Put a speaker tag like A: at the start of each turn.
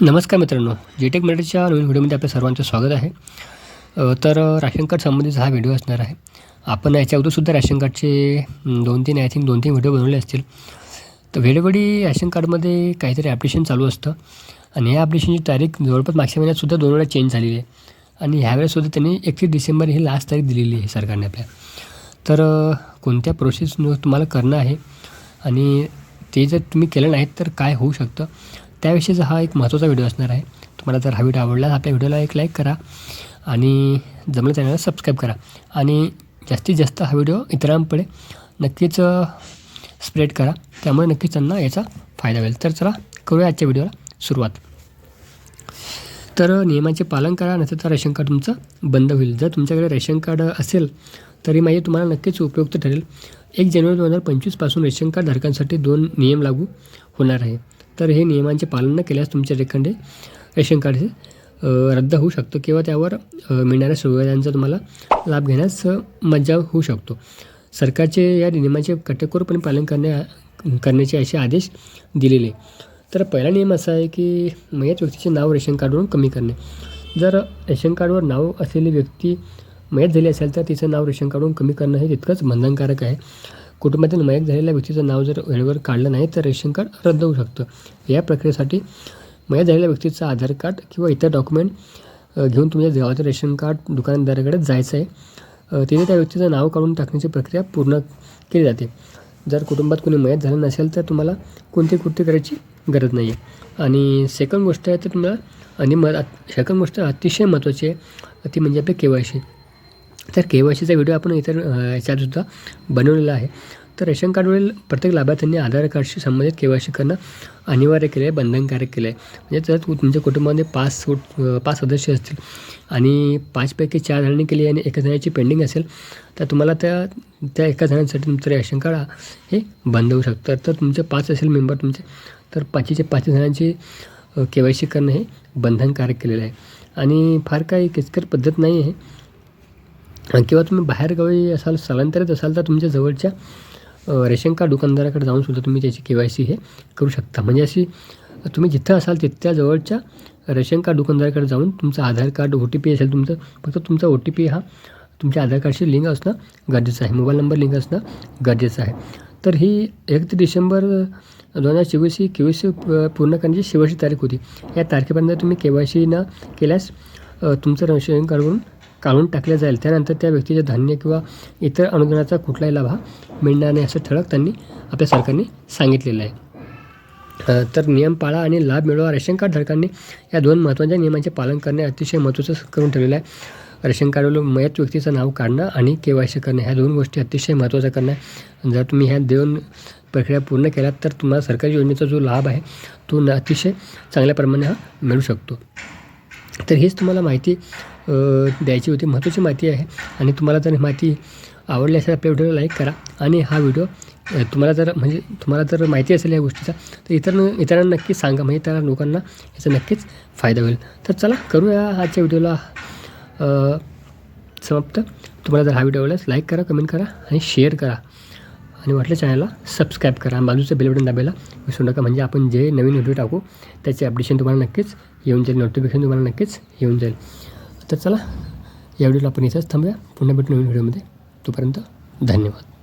A: नमस्कार मित्रांनो. जीटेक मराठीच्या नवीन व्हिडिओमध्ये आपल्या सर्वांचं स्वागत आहे. तर राशन कार्ड संबंधित हा व्हिडिओ असणार आहे. आपण याच्या अगोदरसुद्धा राशन कार्डचे दोन तीन आय थिंक दोन तीन व्हिडिओ बनवले असतील. तर वेळोवेळी राशन कार्डमध्ये काहीतरी ॲप्लिकेशन चालू असतं. आणि या ॲप्लिकेशनची तारीख जवळपास मागच्या महिन्यातसुद्धा दोन वेळा चेंज झालेली आहे. आणि ह्यावेळेससुद्धा त्यांनी एकतीस डिसेंबर ही लास्ट तारीख दिलेली आहे सरकारने आपल्या. तर कोणत्या प्रोसेस तुम्हाला करणं आहे? आणि ते जर तुम्ही केलं नाहीत तर काय होऊ शकतं? त्याविषयीचा हा एक महत्त्वाचा व्हिडिओ असणार आहे. तुम्हाला जर हा व्हिडिओ आवडला तर आपल्या व्हिडिओला एक लाईक करा आणि जमलं चॅनलला सबस्क्राईब करा. आणि जास्तीत जास्त हा व्हिडिओ इतरांपुढे नक्कीच स्प्रेड करा. त्यामुळे नक्कीच त्यांना याचा फायदा होईल. तर चला करूया आजच्या व्हिडिओला सुरुवात. तर नियमाचे पालन करा नसेल तर रेशन कार्ड तुमचं बंद होईल. जर तुमच्याकडे रेशन कार्ड असेल तरी माहिती तुम्हाला नक्कीच उपयुक्त ठरेल. एक जानेवारी दोन हजार पंचवीसपासून रेशन कार्ड धारकांसाठी दोन नियम लागू होणार आहे. तर हे नियमांचे पालन न केल्यास तुमच्या रेखंडे रेशन कार्ड हे रद्द होऊ शकतो किंवा त्यावर मिळणाऱ्या सुविधांचा तुम्हाला लाभ घेण्यास मज्जा होऊ शकतो. सरकारचे या नियमाचे काटेकोरपणे पालन करण्या करण्याचे असे आदेश दिलेले. तर पहिला नियम असा आहे की मयत व्यक्तीचे नाव रेशन कार्डवरून कमी करणे. जर रेशन कार्डवर नाव असलेली व्यक्ती मयत झाली असेल तर तिचं नाव रेशन कार्डवरून कमी करणं हे तितकंच बंधनकारक आहे. कुटुंबातील मयक झालेल्या व्यक्तीचं नाव जर वेळेवर काढलं नाही तर रेशन कार्ड रद्द होऊ शकतं. या प्रक्रियेसाठी मयत झालेल्या व्यक्तीचं आधार कार्ड किंवा इतर डॉक्युमेंट घेऊन तुमच्या गावाचं रेशन कार्ड दुकानदाराकडे जायचं आहे. तिथे त्या व्यक्तीचं नाव काढून टाकण्याची प्रक्रिया पूर्ण केली जाते. जर कुटुंबात कोणी मयत झालं नसेल तर तुम्हाला कोणती कृती करायची गरज नाही आहे आणि सेकंड गोष्ट आहे तर तुम्हाला आणि म सेकंड गोष्ट अतिशय महत्त्वाची आहे ती म्हणजे आपली के वाय सी. तर के वाय सीचा व्हिडिओ आपण इतर याच्यातसुद्धा बनवलेला आहे. तर रेशन कार्डवरील प्रत्येक लाभार्थ्यांनी आधार कार्डशी संबंधित के वाय सी करणं अनिवार्य केलं आहे बंधनकारक केलं आहे म्हणजे जर तुमच्या कुटुंबामध्ये पाच पाच सदस्य असतील आणि पाचपैकी चार जणांनी केली आणि एका जणाची पेंडिंग असेल तर तुम्हाला त्या त्या एका जणांसाठी तुमचं रेशन कार्ड हे बंद होऊ शकतं. तर तुमचे पाच असेल मेंबर तुमचे तर पाचीचे पाच जणांची के वाय सी करणं हे बंधनकारक केलेलं आहे. आणि फार काही किचकट पद्धत नाही आहे किंवा तुम्ही बाहेरगावी असाल स्थलांतरित असाल तर तुमच्या जवळच्या रेशन कार्ड दुकानदाराकडे जाऊन सुद्धा तुम्ही त्याची के वाय सी हे करू शकता. म्हणजे अशी तुम्ही जिथं असाल तिथल्या जवळच्या रेशन कार्ड दुकानदाराकडे जाऊन तुमचं Aadhaar card O T P असेल तुमचं फक्त तुमचा ओ टी पी हा तुमच्या आधार कार्डशी लिंक असणं गरजेचं आहे. मोबाईल नंबर लिंक असणं गरजेचं आहे. तर ही एक डिसेंबर दोन हजार चोवीस ही के वाय सी पूर्ण करण्याची शेवटची तारीख होती. या तारखेपर्यंत तुम्ही के वाय सी न केल्यास तुमचं रेशन कार्डवरून काढून टाकलं जाईल. त्यानंतर त्या व्यक्तीचे धान्य किंवा इतर अनुदानाचा कुठलाही लाभ हा मिळणार नाही असं ठळक त्यांनी आपल्या सरकारने सांगितलेलं आहे. तर नियम पाळा आणि लाभ मिळवा. रेशन कार्ड धारकांनी या दोन महत्त्वाच्या नियमांचे पालन करणे अतिशय महत्त्वाचं करून ठेवलेलं आहे. रेशन कार्डवर मयत व्यक्तीचं नाव काढणं आणि के वाय सी करणं ह्या दोन गोष्टी अतिशय महत्त्वाच्या करणं जर तुम्ही ह्या दोन प्रक्रिया पूर्ण केल्यात तर तुम्हाला सरकारी योजनेचा जो लाभ आहे तो अतिशय चांगल्या प्रमाणे हा मिळू शकतो. तर हीच तुम्हाला माहिती द्यायची होती. महत्त्वाची माहिती आहे. आणि तुम्हाला जर माहिती आवडली असेल आपल्या व्हिडिओला लाईक करा. आणि हा व्हिडिओ तुम्हाला जर म्हणजे तुम्हाला जर माहिती असेल या गोष्टीचा तर इतर इतरांना नक्कीच सांगा. म्हणजे त्या लोकांना याचा नक्कीच फायदा होईल. तर चला करूया आजच्या व्हिडिओला. समाप्त. तुम्हाला जर हा व्हिडिओ आवडल्यास लाईक करा कमेंट करा आणि शेअर करा. आणि वाटलं चॅनलला सबस्क्राईब करा. बाजूचं बेल बटन दाबायला विसरू नका. म्हणजे आपण जे नवीन व्हिडिओ टाकू त्याचे अपडेशन तुम्हाला नक्कीच येऊन जाईल. नोटिफिकेशन तुम्हाला नक्कीच येऊन जाईल. तर चला या व्हिडिओला आपण इथंच थांबूया. पुन्हा भेटू नवीन व्हिडिओमध्ये. तोपर्यंत धन्यवाद.